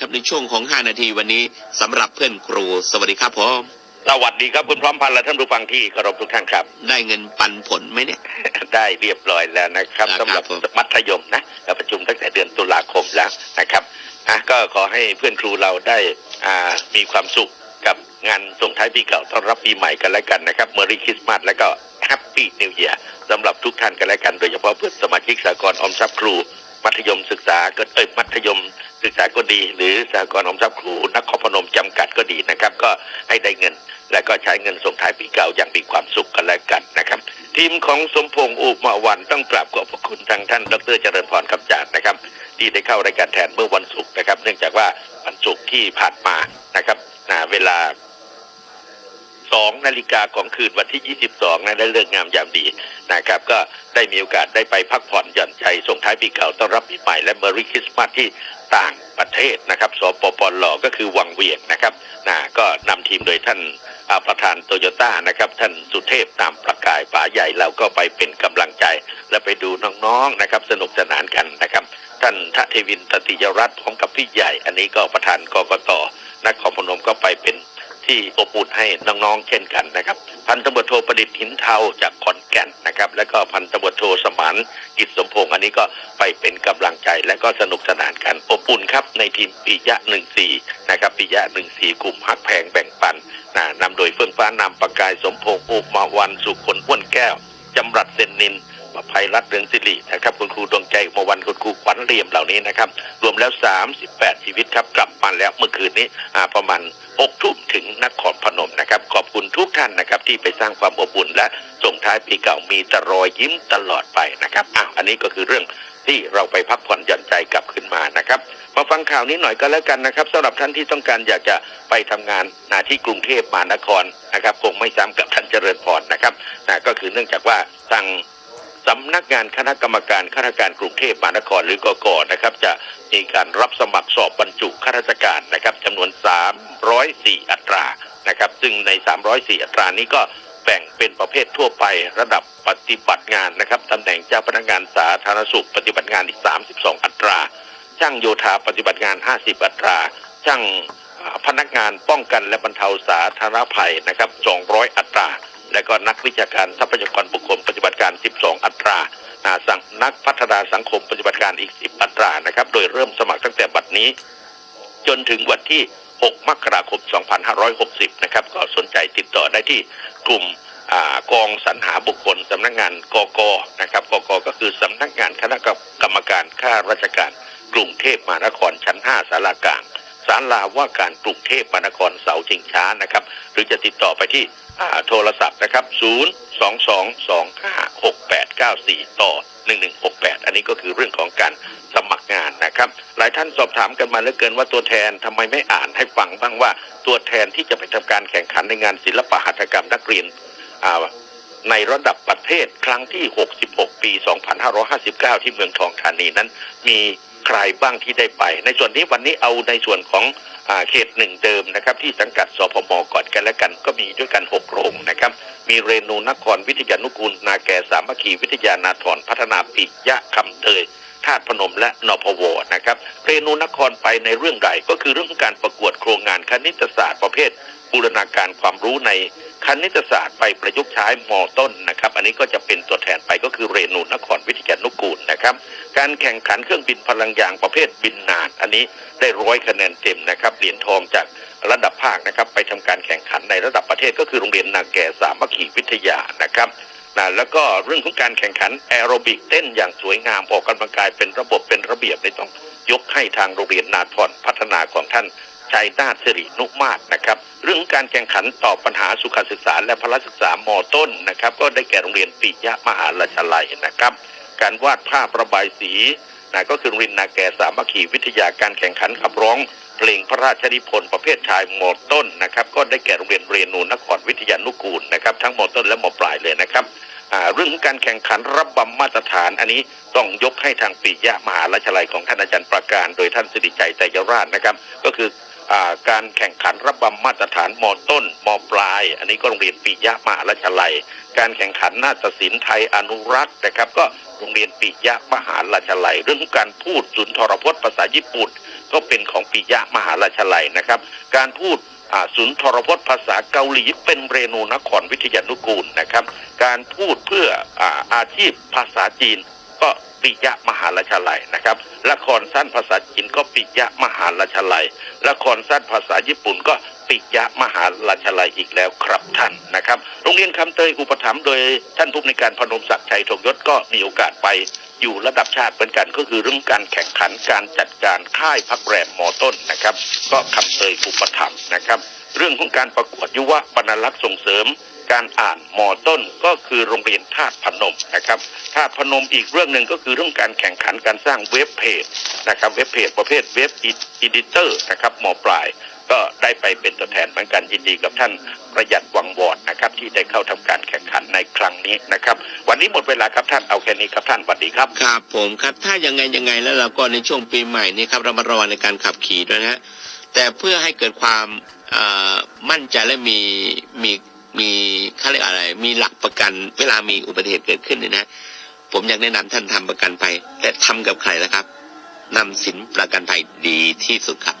ครับในช่วงของ 5 นาทีวันนี้สำหรับเพื่อนครู สวัสดีครับผม สวัสดีครับคุณพร้อมพันธ์และท่านผู้ฟังที่เคารพทุกท่านครับ ได้เงินปันผลไหมเนี่ย ได้เรียบร้อยแล้วนะครับครับสำหรับผมมัธยมนะเราประชุมตั้งแต่เดือนตุลาคมแล้วนะครับอะก็ขอให้เพื่อนครูเราได้อ่ามีความสุขกับงานส่งท้ายปีเก่าต้อนรับปีใหม่กันแล้วกันนะครับเมอรีคริสต์มาสแล้วก็แฮปปี้นิว e ย r สำหรับทุกท่านกันแล้วกันโดยเฉพาะเพื่อนสมาชิกสากลออมทรัพย์ครู มัธยมศึกษาก็เอ้ยมัธยมศึกษาก็ดี หรือสากลออมทรัพย์ครูนครพนมจำกัดก็ดีนะครับ ก็ให้ได้เงิน และก็ใช้เงินส่งท้ายปีเก่าอย่างมีความสุขกันแล้วกันนะครับ ทีมของสมพงษ์อุมาวันต้องกราบขอบพระคุณทางท่าน ดรเจริญพรคำจาดนะครับ ที่ได้เข้ารายการแทนเมื่อวันศุกร์นะครับ เนื่องจากว่าวันศุกร์ที่ผ่านมานะครับอ่าเวลาสองนาฬิกาของคืนวันที่ 22นะได้เลิกงามยามดีนะครับ ก็ได้มีโอกาสได้ไปพักผ่อนหย่อนใจส่งท้ายปีเก่าต้อนรับปีใหม่และเมอริคริสต์มาสที่ต่าง ประเทศนะครับสปปลก็คือวังเวียงนะครับนะก็นำทีมโดยท่านประธานโตโยต้านะครับท่านสุเทพตามประกายป๋าใหญ่เราก็ไปเป็นกำลังใจ และไปดูน้องๆนะครับสนุกสนานกันนะครับ ท่านทะเทวินตติยรัตน์พร้อมกับพี่ใหญ่ อันนี้ก็ประธานกกตนครพนมก็ไปเป็นที่อบอุ่นให้น้องๆเช่นกันนะครับ พันตำรวจโทประดิษฐ์หินเทาจากขอนแก่นนะครับ แล้วก็พันตำรวจโทสมานกิจสมพงษ์อันนี้ก็ไปเป็นกำลังใจและก็สนุกสนานกันอบอุ่นครับในทีมปิยะหนึ่งสี่นะครับปิยะหนึ่งสี่กลุ่มฮักแพงแบ่งปันนะนำโดยเฟื่องฟ้านามประกายสมพงษ์อุมาวันสุคนพ้วนแก้วจำรัดเซนนินประภัยรัตเรืองสิรินะครับ คุณครูดวงใจมาวันคุณครูขวัญเรียมเหล่านี้นะครับ รวมแล้ว 38 ชีวิตครับ กลับมาแล้วเมื่อคืนนี้อ่าประมาณ 6ทุ่มถึงนครพนมนะครับ ขอบคุณทุกท่านนะครับ ที่ไปสร้างความอบอุ่นและส่งท้ายปีเก่ามีแต่รอยยิ้มตลอดไปนะครับอ้าวอันนี้ก็คือเรื่องที่เราไปพักผ่อนหย่อนใจกลับขึ้นมานะครับ มาฟังข่าวนี้หน่อยก็แล้วกันนะครับสำหรับท่านที่ต้องการอยากจะไปทำงานนาที่กรุงเทพมหานครนะครับ คงไม่ซ้ำกับท่านเจริญพรนะครับนะก็คือเนื่องจากว่าทางสำนักงานคณะกรรมการข้าราชการกรุงเทพมหานครหรือกกนะครับ จะมีการรับสมัครสอบบรรจุ ข้าราชการนะครับจำนวน 304 อัตรานะครับ ซึ่งใน 304 อัตรานี้ก็แบ่งเป็นประเภททั่วไประดับปฏิบัติงานนะครับตำแหน่งเจ้าพนักงานสาธารณสุขปฏิบัติงานอีก 32 อัตรา ช่างโยธาปฏิบัติงาน 50 อัตรา ช่างพนักงานป้องกันและบรรเทาสาธารณภัยนะครับ 200 อัตรา และก็นักวิชาการทรัพยากรบุคคลปฏิบัติการ 12 อัตรานักพัฒนาสังคมปฏิบัติการอีก 10 อัตรานะครับ โดยเริ่มสมัครตั้งแต่บัดนี้ จนถึงวันที่ 6 มกราคม 2560 นะครับ ก็สนใจติดต่อได้ที่กลุ่มอกองสรรหาบุคคลสำนักงานกกนะครับกกก็คือสำนักงานคณะกรรมการข้าราชการกรุงเทพมหานครชั้น 5สารากลางศาลาว่าการกรุงเทพมหานครเสาชิงช้านะครับ หรือจะติดต่อไปที่โทรศัพท์นะครับ 0 2 2 2 5 6 8 9 4 ต่อ 1168 อันนี้ก็คือเรื่องของการสมัครงานนะครับ หลายท่านสอบถามกันมาเหลือเกินว่าตัวแทนทำไมไม่อ่านให้ฟังบ้างว่า ตัวแทนที่จะไปทำการแข่งขันในงานศิลปหัตถกรรมนักเรียนในระดับประเทศครั้งที่ 66 ปี 2559 ที่เมืองทองธานีนั้นมี ใครบ้างที่ได้ไป ในส่วนนี้วันนี้เอาในส่วนของอเขตหนึ่งเดิมนะครับ ที่สังกัดสพมก่อนกันแล้วกัน ก็มีด้วยกัน6โรงนะครับ มีเรนูนครวิทยานุกูล นาแก่สามัคคีวิทยานาถรพัฒนาปิยะคำเตยธาตุพนมและนพวนะครับเรนูนครไปในเรื่องใดก็คือเรื่องของการประกวดโครงงานคณิตศาสตร์ประเภทบูรณาการความรู้ในคณิตศาสตร์ไปประยุกต์ใช้มอต้นนะครับ อันนี้ก็จะเป็น นุกูลนะครับ การแข่งขันเครื่องบินพลังยางประเภทบินนาน อันนี้ได้ร้อยคะแนนเต็มนะครับเหรียญทองจากระดับภาคนะครับ ไปทำการแข่งขันในระดับประเทศก็คือโรงเรียนนาแก่สามัคคีวิทยานะครับนะแล้วก็เรื่องของการแข่งขันแอโรบิกเต้นอย่างสวยงามออกกำลังกายเป็นระบบเป็นระเบียบในต้องยกให้ทางโรงเรียนนาทรพัฒนาของท่านชัยนาทสิรินุมาศนะครับ เรื่องการแข่งขันตอบปัญหาสุขศึกษาและพละศึกษามต้นนะครับ ก็ได้แก่โรงเรียนปิยะมหาราชลัยนะครับ การวาดภาพระบายสีนะก็คือโรงเรียนนาแกสามัคคีวิทยาการแข่งขันขับร้องเพลงพระราชนิพนธ์ประเภทชายหมดต้นนะครับ ก็ได้แก่โรงเรียนเรนูนครวิทยานุกูลนะครับ ทั้งหมดต้นและหมดปลายเลยนะครับเรื่องการแข่งขันรับบำมาตรฐาน อันนี้ต้องยกให้ทางปิยะมหาราชลัยของท่านอาจารย์ประการ โดยท่านสิริชัยไตยราชนะครับ ก็คือ การแข่งขันระบำมาตรฐานมต้นมปลาย อันนี้ก็โรงเรียนปิยะมหาราชลัย การแข่งขันนาฏศิลป์ไทยอนุรักษ์นะครับ ก็โรงเรียนปิยะมหาราชลัย เรื่องการพูดสุนทรพจน์ภาษาญี่ปุ่น ก็เป็นของปิยะมหาราชลัยนะครับ การพูดอ่าสุนทรพจน์ภาษาเกาหลีเป็นเรนูนครวิทยานุกูลนะครับ การพูดเพื่ออาอาชีพภาษาจีนก็ ปิยะมหาราชลัยนะครับ ละครสั้นภาษาจีนก็ปิยะมหาราชลัย ละครสั้นภาษาญี่ปุ่นก็ปิยะมหาราชลัยอีกแล้วครับท่านนะครับ โรงเรียนคำเตยอุปถัมภ์โดยท่านผู้ในการพนมศักดิ์ชัยทงยศก็มีโอกาสไปอยู่ระดับชาติเหมือนกันก็คือเรื่องการแข่งขันการจัดการค่ายพักแรมมอต้นนะครับ ก็คำเตยอุปถัมภ์นะครับ เรื่องของการประกวดยุวบรรลักษ์ส่งเสริม การอ่านมอต้นก็คือโรงเรียนธาตุพนมนะครับธาตุพนมอีกเรื่องหนึ่งก็คือเรื่องการแข่งขันการสร้างเว็บเพจนะครับเว็บเพจประเภทเว็บอีดิเตอร์นะครับมปลายก็ได้ไปเป็นตัวแทนเหมือนกันยินดีกับท่านประหยัดวังวอดนะครับที่ได้เข้าทำการแข่งขันในครั้งนี้นะครับ วันนี้หมดเวลาครับท่านเอาแค่นี้ครับท่านสวัสดีครับครับผมครับถ้ายังไงยังไงแล้วเราก็ในช่วงปีใหม่นี้ครับเรามาระวังในการขับขี่ด้วยนะฮะแต่เพื่อให้เกิดความมั่นใจและมีมี มีเขาเรียกอะไร มีหลักประกัน เวลามีอุบัติเหตุเกิดขึ้นเนี่ยนะ ผมอยากแนะนำท่านทำประกันภัยแต่ทำกับใครนะครับนำสินประกันภัยดีที่สุดครับ